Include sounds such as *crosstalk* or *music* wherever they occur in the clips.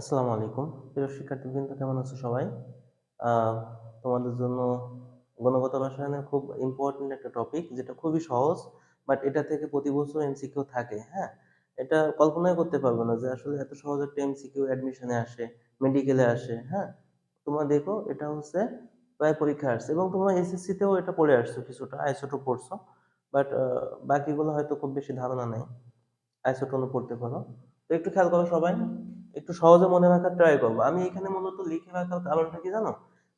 আসসালামু আলাইকুম। প্রিয় শিক্ষার্থীবৃন্দ, কেমন আছো সবাই? তোমাদের জন্য গুণগত রসায়নের খুব ইম্পর্টেন্ট একটা টপিক যেটা খুবই সহজ বাট এটা থেকে প্রতি বছর এমসিকিউ থাকে হ্যাঁ? এটা কল্পনাই করতে পারবে না যে আসলে এত সহজ একটা এমসিকিউ অ্যাডমিশনে আসে মেডিকেলে আসে হ্যাঁ? তোমরা দেখো, এটা হচ্ছে প্রায় পরীক্ষা আসছে এবং তোমরা এসএসসিতেও এটা পড়ে আসছো কিছুটা আইসোটো পড়ছো বাট বাকিগুলো হয়তো খুব বেশি ধারণা নেই আইসোটোনও পড়তে পারো। তো একটু খেয়াল করো সবাই। একটু সহজে মনে রাখার ট্রাই করব। আমি এখানে মূলত লিখে রাখার কারণটা কি জানো?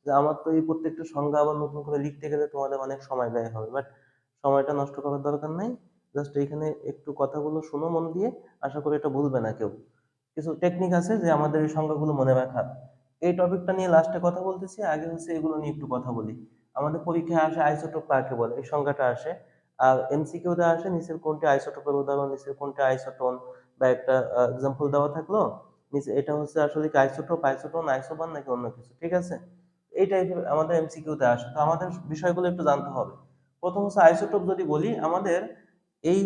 যে আমার তো এই প্রত্যেকটা সংজ্ঞা আবার নতুন করে লিখতে গেলে তোমাদের অনেক সময় ব্যয় হবে বাট সময়টা নষ্ট করার দরকার নাই। জাস্ট এখানে একটু কথাগুলো শুনো মন দিয়ে। আশা করি এটা ভুলবে না কেউ। কিছু টেকনিক আছে যে আমাদের এই সংজ্ঞাগুলো মনে রাখার এই টপিকটা নিয়ে লাস্টে কথা বলতেছি। আগে হচ্ছে এগুলো নিয়ে একটু কথা বলি। আমাদের পরীক্ষায় আসে আইসোটোপ কাকে বলে? এই সংজ্ঞাটা আসে। আর এমসিকিউতে আসে নিচের কোনটি আইসোটোপের উদাহরণ, নিচের কোনটি আইসোটোন বা একটা এক্সাম্পল দেওয়া থাকল। নিচে এটা হচ্ছে আসলে কি আইসোটোপ আইসোটোন আইসোবান নাকি অন্য কিছু, ঠিক আছে? এই টাইপের আমাদের এমসিকিউতে আসে। তো আমাদের বিষয়গুলো একটু জানতে হবে। প্রথম হচ্ছে আইসোটোপ যদি বলি, আমাদের এই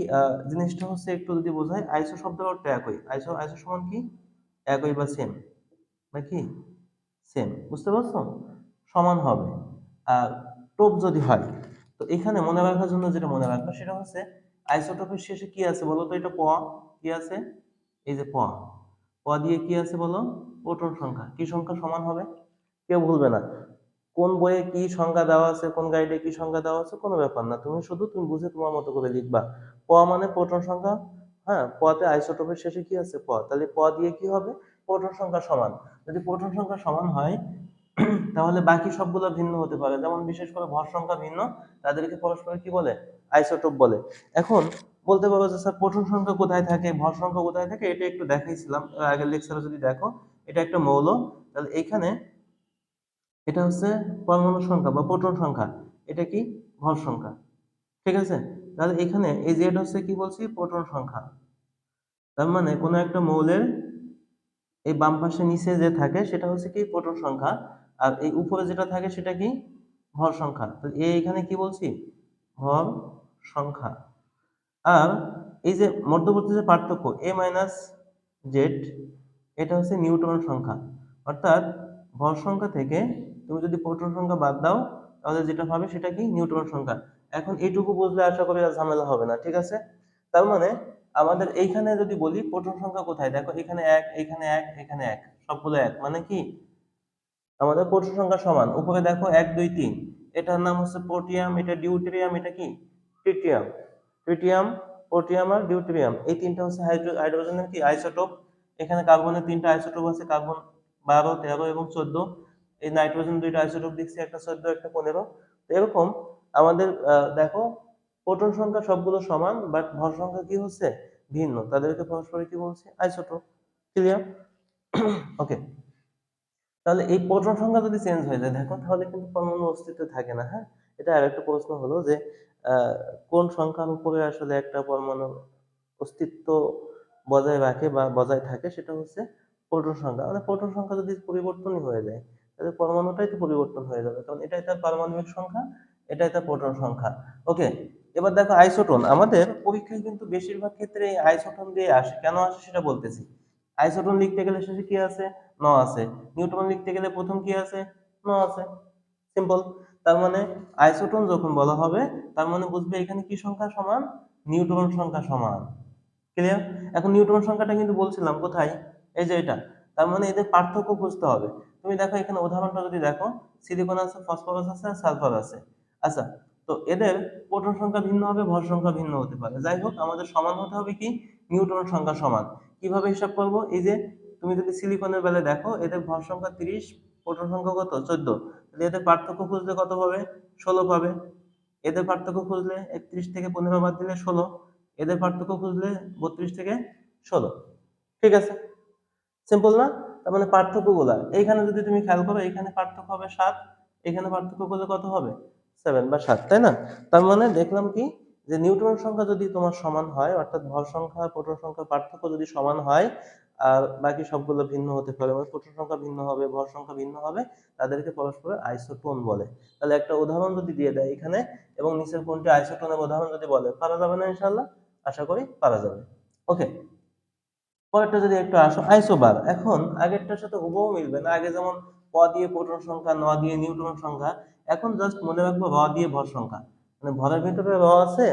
জিনিসটা হচ্ছে একটু যদি বোঝাই আইসো শব্দের অর্থ একই। আইসো আইসো সমান কি? একই বা সেম নাকি সেম বুঝতে পারছ? সমান হবে। আর টোপ যদি হয়, তো এখানে মনে রাখার জন্য যেটা মনে রাখবে, সেটা হচ্ছে আইসোটোপের শেষে কি আছে বলো তো? এটা প, কি আছে? এই যে প। দিয়ে কি আছে বলো? প্রোটন সংখ্যা। কি সংখ্যা সমান হবে? কেউ ভুলবে না। কোন বইয়ে কি সংখ্যা দেওয়া আছে, কোন গাইডে কি সংখ্যা দেওয়া আছে, কোনো ব্যাপার না। তুমি শুধু তুমি বুঝে তোমার মতো করে লিখবা। প মানে প্রোটন সংখ্যা? হ্যাঁ পতে আইসোটোপের শেষে কি আছে? প। তাহলে প দিয়ে কি হবে? প্রোটন সংখ্যা সমান। যদি প্রোটন সংখ্যা সমান হয়, *clears throat* তাহলে বাকি সবগুলো ভিন্ন হতে পারে। যেমন বিশেষ করে ভর সংখ্যা ভিন্ন, তাদেরকে পরস্পর কি বলে? আইসোটোপ বলে। এখন বলতে পারো যে স্যার প্রোটন সংখ্যা কোথায় থাকে, ভর সংখ্যা কোথায় থাকে, এটা একটু দেখাইছিলাম। আগের লেকচারে যদি দেখো, এটা একটা মৌল। তাহলে এখানে এটা হচ্ছে পরমাণু সংখ্যা বা প্রোটন সংখ্যা। এটা কি? ভর সংখ্যা। ঠিক আছে? তাহলে এখানে এই জেড হচ্ছে কি বলছি? প্রোটন সংখ্যা। তার মানে কোনো একটা মৌলের এই বাম পাশে নিচে যে থাকে, সেটা হচ্ছে কি? প্রোটন সংখ্যা। আর এই উপরে যেটা থাকে, সেটা কি? ভর সংখ্যা। তো এ এখানে কি বলছি? ভর সংখ্যা। আর এই যে মধ্যবর্তী যে পার্থক্য এ মাইনাস জেড এটা হচ্ছে নিউটন সংখ্যা। অর্থাৎ ভর সংখ্যা থেকে তুমি যদি প্রোটন সংখ্যা বাদ দাও, তাহলে যেটা পাবে সেটা কি? নিউটন সংখ্যা। এখন এইটুকু বুঝলে আশা করি ঝামেলা হবে না, ঠিক আছে? তার মানে আমাদের এইখানে যদি বলি প্রোটন সংখ্যা কোথায়? দেখো এখানে এক এখানে এক এখানে এক, সবগুলো এক। মানে কি? আমাদের প্রোটন সংখ্যা সমান। উপরে দেখো এক, দুই, তিন। এটার নাম হচ্ছে প্রোটিয়াম এটা ডিউটেরিয়াম এটা কি? ট্রিটিয়াম ট্রিটিয়াম প্রোটিয়াম আর ডিউটেরিয়াম এই তিনটা হচ্ছে হাইড্রো- হাইড্রোজেনের কি? আইসোটোপ এখানে কার্বনের তিনটা আইসোটোপ আছে কার্বন বারো, তেরো এবং চোদ্দ। এই নাইট্রোজেন দুইটা আইসোটোপ দেখছি, একটা চোদ্দ, একটা পনেরো। তো এরকম আমাদের দেখো প্রোটন সংখ্যা সবগুলো সমান বাট ভর সংখ্যা কি হচ্ছে? ভিন্ন। তাদেরকে পরস্পর কি বলছে? আইসোটোপ ক্লিয়ার ওকে তাহলে এই প্রোটন সংখ্যা যদি চেঞ্জ হয়ে যায়, দেখো, তাহলে কিন্তু পরমাণু অস্তিত্ব থাকে না হ্যাঁ? এটা আর একটা প্রশ্ন হলো যে কোন সংখ্যার উপরে আসলে একটা পরমাণু অস্তিত্ব বজায় রাখে বা বজায় থাকে সেটা হচ্ছে প্রোটন সংখ্যা। মানে প্রোটন সংখ্যা যদি পরিবর্তনই হয়ে যায়, তাহলে পরমাণুটাই তো পরিবর্তন হয়ে যাবে। কারণ এটাই তার পারমাণবিক সংখ্যা, এটাই তার প্রোটন সংখ্যা। ওকে, এবার দেখো আইসোটন। আমাদের পরীক্ষায় কিন্তু বেশিরভাগ ক্ষেত্রে এই আইসোটোন দিয়ে আসে। কেন আসে সেটা বলতেছি। আইসোটন লিখতে গেলে শেষে কি আছে? ন আছে। নিউট্রন লিখতে গেলে প্রথম কি আছে? ন আছে। সিম্পল। তার মানে আইসোটোন যখন বলা হবে, তার মানে বুঝবে এখানে কি সংখ্যা সমান? নিউট্রন সংখ্যা সমান। ক্লিয়ার এখন নিউট্রন সংখ্যাটা কিন্তু বলছিলাম, কোথায়? এই যে এটা। তার মানে এদের পার্থক্য বুঝতে হবে। তুমি দেখো এখানে উদাহরণটা যদি দেখো সিলিকন আছে ফসফরাস আছে আর সালফার আছে। আচ্ছা তো এদের প্রোটন সংখ্যা ভিন্ন হবে, ভর সংখ্যা ভিন্ন হতে পারে। যাই হোক, আমাদের সমান হতে হবে কি? নিউট্রন সংখ্যা সমান। কীভাবে হিসাব করব? এই যে তুমি যদি সিলিকনের বেলায় দেখো, এদের ভর সংখ্যা তিরিশ প্রোটন সংখ্যা কত? চোদ্দ। তাহলে এদের পার্থক্য খুঁজলে কত পাবে? ষোলো পাবে। এদের পার্থক্য খুঁজলে একত্রিশ থেকে পনেরো বাদ দিলে ষোলো। এদের পার্থক্য খুঁজলে বত্রিশ থেকে ষোলো। ঠিক আছে? সিম্পল না? তার মানে পার্থক্যগুলা এইখানে যদি তুমি খেয়াল করো এখানে পার্থক্য হবে সাত। এখানে পার্থক্য করলে কত হবে? সেভেন বা সাত, তাই না? তার মানে দেখলাম কি? যে নিউট্রন সংখ্যা যদি তোমার সমান হয়, অর্থাৎ ভর সংখ্যা প্রোটন সংখ্যার পার্থক্য যদি সমান হয় আর বাকি সবগুলো ভিন্ন হতে পারে। মানে প্রোটন সংখ্যা ভিন্ন হবে, ভর সংখ্যা ভিন্ন হবে, তাদেরকে পরস্পর আইসোটোন বলে। তাহলে একটা উদাহরণ যদি দিয়ে দেয় এখানে, এবং নিচের কোনটি আইসোটোনের উদাহরণ যদি বলে, পারা যাবে না ইনশাল্লাহ আশা করি পারা যাবে। ওকে। পরেরটা যদি একটু আসো, আইসোবার। এখন আগেরটার সাথে হুবহু মিলবে না। আগে যেমন প দিয়ে প্রোটন সংখ্যা, ন দিয়ে নিউট্রন সংখ্যা, এখন জাস্ট মনে রাখব র দিয়ে ভর সংখ্যা। মানে ভরের ভিতরে র আছে,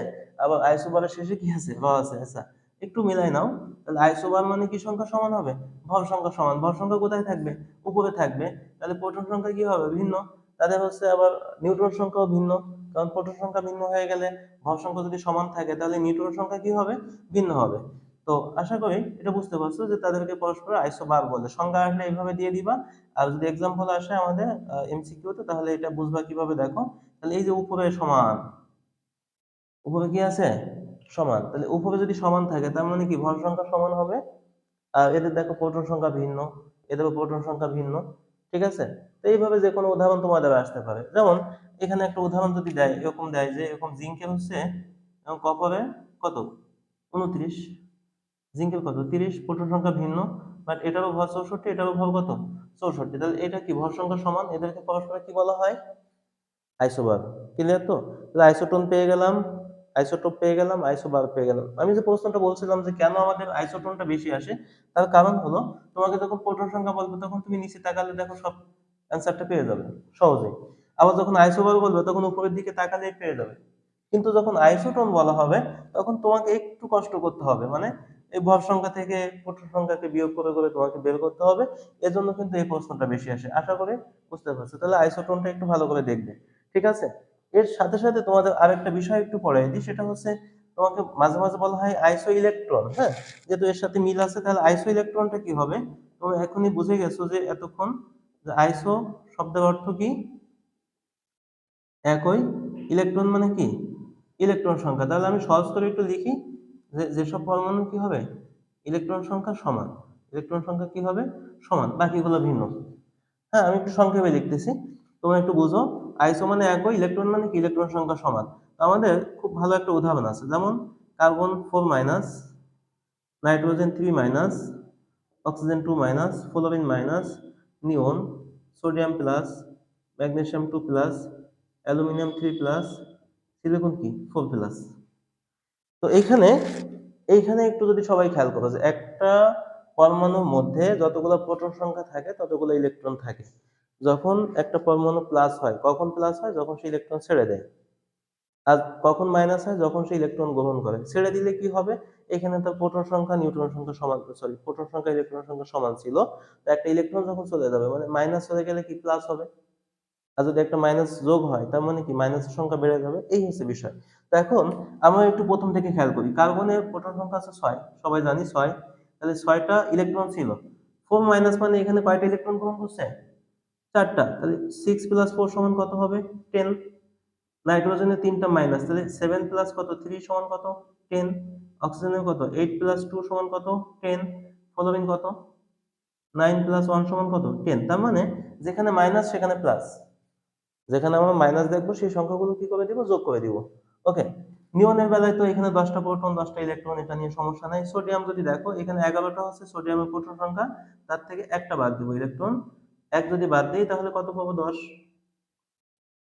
আবার আইসোবারের শেষে কি আছে? র আছে আচ্ছা। একটু মিলাই নাও। তাহলে আইসোবার মানে কি সংখ্যা সমান হবে? ভর সংখ্যা সমান। ভর সংখ্যা কোথায় থাকবে? উপরে থাকবে। তাহলে প্রোটন সংখ্যা কি হবে? ভিন্ন। তাদের হচ্ছে আবার নিউট্রন সংখ্যাও ভিন্ন। কারণ প্রোটন সংখ্যা ভিন্ন হয়ে গেলে ভর সংখ্যা যদি সমান থাকে, তাহলে নিউট্রন সংখ্যা কি হবে? ভিন্ন হবে। তো আশা করি এটা বুঝতে পারছ যে তাদেরকে পরস্পর আইসোবার বলে। সংজ্ঞা আসলে এইভাবে দিয়ে দিবা। আর যদি এক্সাম্পল আসে আমাদের এমসিকিউতে তাহলে এটা বুঝবা কীভাবে দেখো। তাহলে এই যে উপরে সমান। উপরে কি আছে? সমান। তাহলে উপরে যদি সমান থাকে, তার মানে কি? ভর সংখ্যা সমান হবে। আর এদের দেখো প্রোটন সংখ্যা ভিন্ন, এদের প্রোটন সংখ্যা ভিন্ন, ঠিক আছে? তো এইভাবে যে কোনো উদাহরণ তোমাদের আসতে পারে। যেমন, এখানে একটা উদাহরণ যদি দেয়, এরকম দেয় যে, এরকম জিঙ্কের হচ্ছে কপরে কত? উনত্রিশ। জিঙ্কের কত? তিরিশ। প্রোটন সংখ্যা ভিন্ন বাট এটারও ভর চৌষট্টি, এটারও ভর কত? চৌষট্টি। তাহলে এটা কি? ভর সংখ্যা সমান? এদেরকে পরস্পর কি বলা হয়? আইসোবার ক্লিয়ার তো? তাহলে আইসোটোন পেয়ে গেলাম। আইসোটোপ পেয়ে গেলাম আইসোবার পেয়ে গেলাম। আমি যে প্রশ্নটা বলছিলাম যে কেন আমাদের আইসোটোনটা বেশি আসে, তার কারণ হলো তোমাকে যখন প্রোটন সংখ্যা বলবে, তখন তুমি নিচে তাকালে দেখো সব অ্যান্সারটা পেয়ে যাবে, সহজেই। আবার যখন আইসোবার বলবে, তখন উপরের দিকে তাকালে পেয়ে যাবে। কিন্তু যখন আইসোটোন বলা হবে, তখন তোমাকে একটু কষ্ট করতে হবে। মানে এই ভর সংখ্যা থেকে প্রোটন সংখ্যাকে বিয়োগ করে করে তোমাকে বের করতে হবে। এজন্য কিন্তু এই প্রশ্নটা বেশি আসে। আশা করি বুঝতে পারছ। তাহলে আইসোটোনটা একটু ভালো করে দেখবে। ঠিক আছে? এর সাথে সাথে তোমাদের আরেকটা বিষয় একটু পড়াই দিই, সেটা হচ্ছে তোমাকে মাঝে মাঝে বলা হয় আইসো ইলেকট্রন হ্যাঁ? যেহেতু এর সাথে মিল আছে, তাহলে আইসো ইলেকট্রনটা কি হবে? তুমি এখনই বুঝে গেছো যে এতক্ষণ যে আইসো শব্দের অর্থ কি? একই। ইলেকট্রন মানে কি? ইলেকট্রন সংখ্যা। তাহলে আমি সহজ করে একটু লিখি যে, যেসব পরমাণু কি হবে? ইলেকট্রন সংখ্যা সমান। ইলেকট্রন সংখ্যা কি হবে? সমান। বাকিগুলো ভিন্ন। হ্যাঁ আমি একটু সংক্ষেপে লিখতেছি। তোমরা একটু বুঝো। আইসো মানে একই ইলেকট্রন মানে কি? ইলেকট্রন সংখ্যা সমান। তো আমাদের খুব ভালো একটা উদাহরণ আছে। যেমন carbon four minus nitrogen three minus oxygen two minus fluorine minus neon sodium plus magnesium two plus aluminium three plus silicon কি? ফোর প্লাস তো এইখানে এইখানে একটু যদি সবাই খেয়াল করো যে একটা পরমাণুর মধ্যে যতগুলো প্রোটন সংখ্যা থাকে, ততগুলো ইলেকট্রন থাকে। যখন একটা পরমাণু প্লাস হয়, কখন প্লাস হয়? যখন সে ইলেকট্রন ছেড়ে দেয়। আর কখন মাইনাস হয়? যখন সে ইলেকট্রন গ্রহণ করে। ছেড়ে দিলে কি হবে? এখানে তো প্রোটন সংখ্যা নিউট্রন সংখ্যা সমান সরি প্রোটন সংখ্যা ইলেকট্রন সংখ্যা সমান ছিল। তো একটা ইলেকট্রন যখন চলে যাবে মানে মাইনাস হয়ে গেলে কি প্লাস হবে? আর যদি একটা মাইনাস যোগ হয়, তার মানে কি? মাইনাসের সংখ্যা বেড়ে যাবে? এই হচ্ছে বিষয়। তো এখন আমরা একটু প্রথম থেকে খেয়াল করি। কার্বনের প্রোটন সংখ্যা আছে ছয়। সবাই জানি ছয়। তাহলে ছয়টা ইলেকট্রন ছিল। ফোর মাইনাস মানে এখানে কয়টা ইলেকট্রন গ্রহণ করছে? চারটা। তাহলে সিক্স প্লাস ফোর সমান কত হবে? টেন নাইট্রোজেনের তিনটা মাইনাস তাহলে সেভেন প্লাস কত? থ্রি সমান কত? টেন অক্সিজেনের কত? এইট প্লাস টু সমান কত? টেন ফলোরিং কত? নাইন প্লাস ওয়ান সমান কত? টেন তার মানে যেখানে মাইনাস সেখানে প্লাস যেখানে আমরা মাইনাস দেখব, সেই সংখ্যাগুলো কি করে দিব? যোগ করে দিব। ওকে নিয়নের বেলায় তো এখানে দশটা প্রোটন, দশটা ইলেকট্রন, এটা নিয়ে সমস্যা নাই। সোডিয়াম যদি দেখো, এখানে এগারোটা হচ্ছে সোডিয়ামের প্রোটন সংখ্যা তার থেকে একটা বাদ দিব ইলেকট্রন। এক যদি বাদ দিই তাহলে কত পাবো? দশ।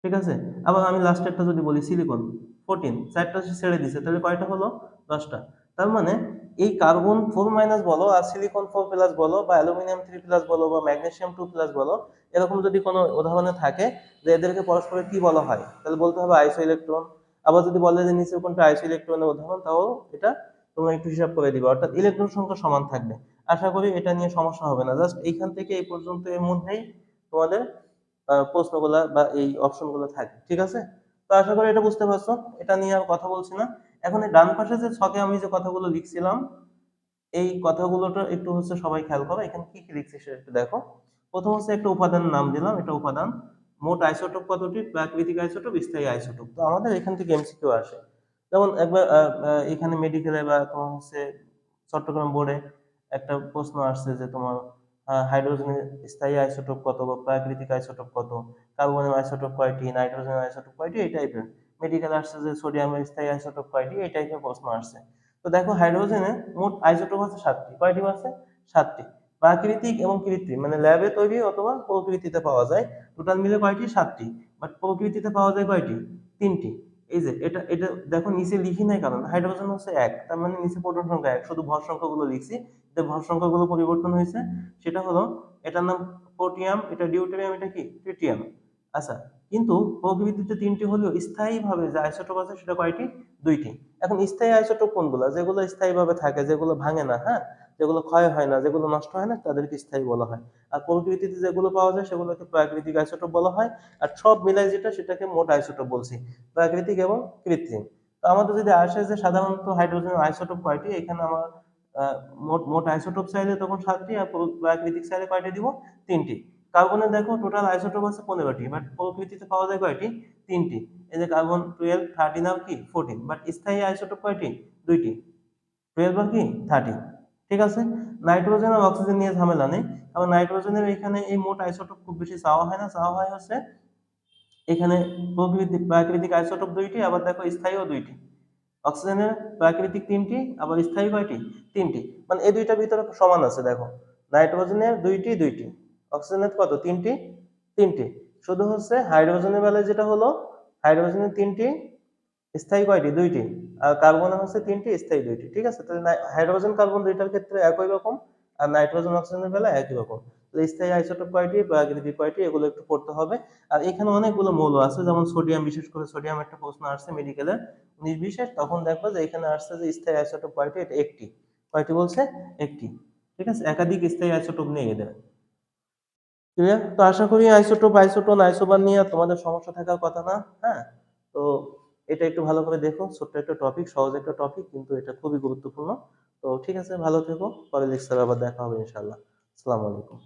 ঠিক আছে? আবার আমি লাস্টেরটা যদি বলি সিলিকন ফোরটিন চারটা ছেড়ে দিছে, তাহলে কয়টা হলো? দশটা। তার মানে এই কার্বন ফোর মাইনাস বলো আর সিলিকন ফোর প্লাস বলো বা অ্যালুমিনিয়াম থ্রি প্লাস বলো বা ম্যাগনেশিয়াম টু প্লাস বলো, এরকম যদি কোনো উদাহরণে থাকে যে এদেরকে পরস্পরে কি বলা হয়, তাহলে বলতে হবে আইসো ইলেকট্রন আবার যদি বলে যে নিচে কোনটা আইসো ইলেকট্রনের উদাহরণ, তাও এটা তোমরা একটু হিসাব করে দিবে। অর্থাৎ ইলেকট্রন সংখ্যা সমান থাকবে। আশা করি এটা নিয়ে সমস্যা হবে না। জাস্ট এইখান থেকে এই পর্যন্ত এর মধ্যেই তোমাদের প্রশ্নগুলা বা এই অপশনগুলো থাকে। ঠিক আছে? তো আশা করি এটা বুঝতে পারছ। এটা নিয়ে আর কথা বলছি না। এখন এই ডান পাশে যে ছকে আমি যে কথাগুলো লিখছিলাম, এই কথাগুলোটা একটু হচ্ছে সবাই খেয়াল করো। এখানে কি কি লিখছি সেটা একটু দেখো। প্রথম হচ্ছে একটা উপাদানের নাম দিলাম। এটা উপাদান। মোট আইসোটোপ কতটি? প্রাকৃতিক আইসোটোপ, স্থায়ী আইসোটোপ। তো আমাদের এখান থেকে এমসিকিউ আসে। যেমন একবার এখানে মেডিকেলে বা তোমার হচ্ছে চট্টগ্রাম বোর্ডে একটা প্রশ্ন আসছে যে তোমার হাইড্রোজেনের স্থায়ী আইসোটোপ কত বা প্রাকৃতিক আইসোটোপ কত? কার্বনের আইসোটোপ কয়টি? নাইট্রোজেনের আইসোটোপ কয়টি? এই টাইপের মেডিকেল আসছে যে সোডিয়ামের স্থায়ী আইসোটোপ কয়টি? এই টাইপের প্রশ্ন আসছে। তো দেখো হাইড্রোজেনে মোট আইসোটোপ আছে সাতটি। কয়টি আছে সাতটি। প্রাকৃতিক এবং কৃত্রিম মানে ল্যাবে তৈরি অথবা প্রকৃতিতে পাওয়া যায়। টোটাল মিলে কয়টি? সাতটি। বাট প্রকৃতিতে পাওয়া যায় কয়টি? তিনটি। এই যে, এটা এটা দেখো নিচে লিখি নাই কারণ হাইড্রোজেন হচ্ছে এক, তার মানে নিচে প্রোটন সংখ্যা এক, শুধু ভর সংখ্যাগুলো লিখছি এতে ভর সংখ্যাগুলো পরিবর্তন হয়েছে, সেটা হলো এটার নাম প্রোটিয়াম এটা ডিউটেরিয়াম এটা কি? ট্রিটিয়াম আচ্ছা কিন্তু প্রকৃতিতে তিনটি হলেও স্থায়ীভাবে যে আইসোটোপ আছে সেটা কয়টি? দুইটি। এখন স্থায়ী আইসোটোপ কোনগুলো? যেগুলো স্থায়ীভাবে থাকে, যেগুলো ভাঙে না হ্যাঁ? যেগুলো ক্ষয় হয় না, যেগুলো নষ্ট হয় না, তাদেরকে স্থায়ী বলা হয়। আর প্রকৃতিতে যেগুলো পাওয়া যায়, সেগুলোকে প্রাকৃতিক আইসোটোপ বলা হয়। আর সব মিলাই যেটা, সেটাকে মোট আইসোটোপ বলছি। প্রাকৃতিক এবং কৃত্রিম। তো আমাদের যদি আসে যে সাধারণত হাইড্রোজেন আইসোটোপ কয়টি? এখানে আমার মোট মোট আইসোটোপ চাইলে তখন সাতটি, আর প্রাকৃতিক চাইলে কয়টি দিব? তিনটি। কার্বনে দেখো টোটাল আইসোটোপ আছে পনেরোটি বাট প্রকৃতিতে পাওয়া যায় কয়টি? তিনটি। এই যে কার্বন টুয়েলভ থার্টিন আর কি? ফোরটিন বাট স্থায়ী আইসোটোপ কয়টি? দুইটি। টুয়েলভ আর কি? থার্টি ঠিক আছে? নাইট্রোজেন আর অক্সিজেন নিয়ে ঝামেলা নেই। কারণ নাইট্রোজেনের এখানে এই মোট আইসোটোপ খুব বেশি চাওয়া হয় না। চাওয়া হয় হচ্ছে এখানে প্রকৃতি প্রাকৃতিক আইসোটোপ দুইটি, আবার দেখো স্থায়ীও দুইটি। অক্সিজেনের প্রাকৃতিক তিনটি, আবার স্থায়ী কয়টি? তিনটি। মানে এই দুইটার ভিতরে সমান আছে, দেখো। নাইট্রোজেনের দুইটি দুইটি। অক্সিজেনের কত? তিনটি? তিনটি। শুধু হচ্ছে হাইড্রোজেনের বেলায় যেটা হলো, হাইড্রোজেনের তিনটি, স্থায়ী কয়টি? দুইটি। আর কার্বনের হচ্ছে তিনটি, স্থায়ী দুইটি। ঠিক আছে? তাহলে হাইড্রোজেন, কার্বন দুইটার ক্ষেত্রে একই রকম, আর নাইট্রোজেন, অক্সিজেনের বেলায় একই রকম। স্থায়ী আইসোটোপ কয়টি প্রাকৃতিক কয়টি, এগুলো একটু পড়তে হবে। আর এখানে অনেকগুলো মৌল আছে, যেমন সোডিয়াম, বিশেষ করে সোডিয়াম একটা প্রশ্ন আসছে মেডিকেলের নির্বিশেষ তখন দেখব যে এখানে আসছে যে স্থায়ী আইসোটোপ কয়টি? এটা একটি। কয়টি বলছে? একটি। ঠিক আছে? একাধিক স্থায়ী আইসোটোপ নেই এদের। ক্লিয়ার তো আশা করি আইসোটোপ আইসোটোন আইসোবান নিয়ে তোমাদের সমস্যা থাকার কথা না হ্যাঁ? তো এটা একটু ভালো করে দেখো, ছোট্ট একটা টপিক সহজ একটা টপিক কিন্তু এটা খুবই গুরুত্বপূর্ণ। তো ঠিক আছে, ভালো থেকো, পরে লেকচার আবার দেখা হবে ইনশাল্লাহ আসসালামু আলাইকুম।